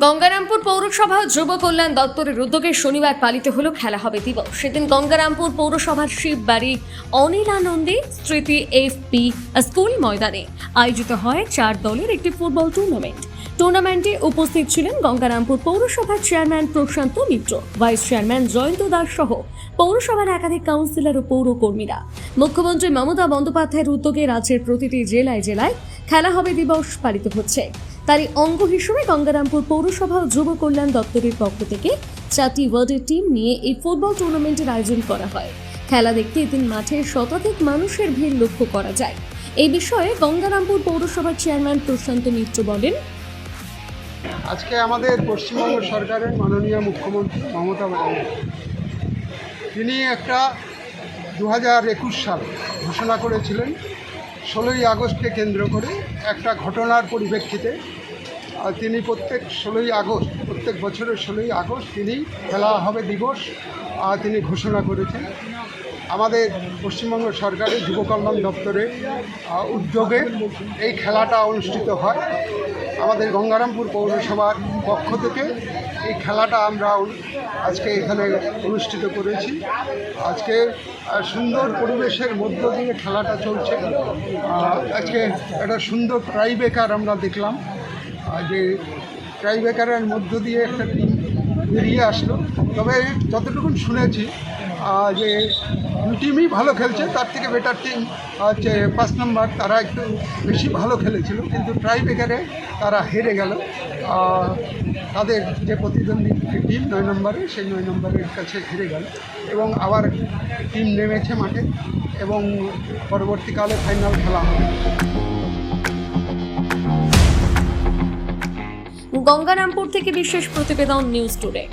গঙ্গারামপুর পৌরসভা যুব কল্যাণ দপ্তরের উদ্যোগে শনিবার পালিত হলো খেলা হবে দিবস। সেদিন গঙ্গারামপুর পৌরসভার শিববাড়ি অনিলানন্দী স্মৃতি এফ পি স্কুল ময়দানে আয়োজিত হয় চার দলের একটি ফুটবল টুর্নামেন্ট টুর্নামেন্টে উপস্থিত ছিলেন গঙ্গারামপুর পৌরসভার chairman Prashanta Mitra vice chairman Joyanta Das সহ পৌরসভার একাধিক কাউন্সিলর ও পৌরকর্মীরা। মুখ্যমন্ত্রী মমতা বন্দ্যোপাধ্যায়ের উদ্যোগে রাজ্যের প্রতিটি জেলায় জেলায় খেলা হবে দিবস পালিত হচ্ছে। তারই অঙ্গ হিসেবে গঙ্গারামপুর পৌরসভা ও যুব কল্যাণ দপ্তরের পক্ষ থেকে চারটি ওয়ার্ডের টিম নিয়ে এই ফুটবল টুর্নামেন্টের আয়োজন করা হয়। খেলা দেখতে এদিন মাঠে শতাধিক মানুষের ভিড় লক্ষ্য করা যায়। এই বিষয়ে গঙ্গারামপুর পৌরসভার চেয়ারম্যান প্রশান্ত মিত্র বলেন, আজকে আমাদের পশ্চিমবঙ্গ সরকারের মাননীয় মুখ্যমন্ত্রী মমতা ব্যানার্জি, তিনি একটা দু সাল ঘোষণা করেছিলেন ষোলোই আগস্টকে কেন্দ্র করে একটা ঘটনার পরিপ্রেক্ষিতে তিনি প্রত্যেক ষোলোই আগস্ট, প্রত্যেক বছরের ষোলোই আগস্ট তিনি খেলা হবে দিবস তিনি ঘোষণা করেছেন। আমাদের পশ্চিমবঙ্গ সরকারের যুব কল্যাণ দপ্তরের উদ্যোগে এই খেলাটা অনুষ্ঠিত হয়। আমাদের গঙ্গারামপুর পৌরসভার পক্ষ থেকে এই খেলাটা আমরা আজকে এখানে অনুষ্ঠিত করেছি। আজকে সুন্দর পরিবেশের মধ্য দিয়ে খেলাটা চলছে। আজকে একটা সুন্দর ট্রাইবেকার আমরা দেখলাম। যে ট্রাইবেকারের মধ্য দিয়ে একটা টিম বেরিয়ে আসলো। তবে যতটুকু শুনেছি যে টিমই ভালো খেলছে, তার থেকে বেটার টিম হচ্ছে পাঁচ নম্বর তারা একটু বেশি ভালো খেলেছিল, কিন্তু ট্রাইবেকারে তারা হেরে গেল। তাদের যে প্রতিদ্বন্দ্বী টিম নয় নম্বরে সেই নয় নম্বরের কাছে হেরে গেল এবং আবার টিম নেমেছে মাঠে এবং পরবর্তীকালে ফাইনাল খেলা হবে। গঙ্গারামপুর থেকে বিশেষ প্রতিবেদন নিউজ টুডে।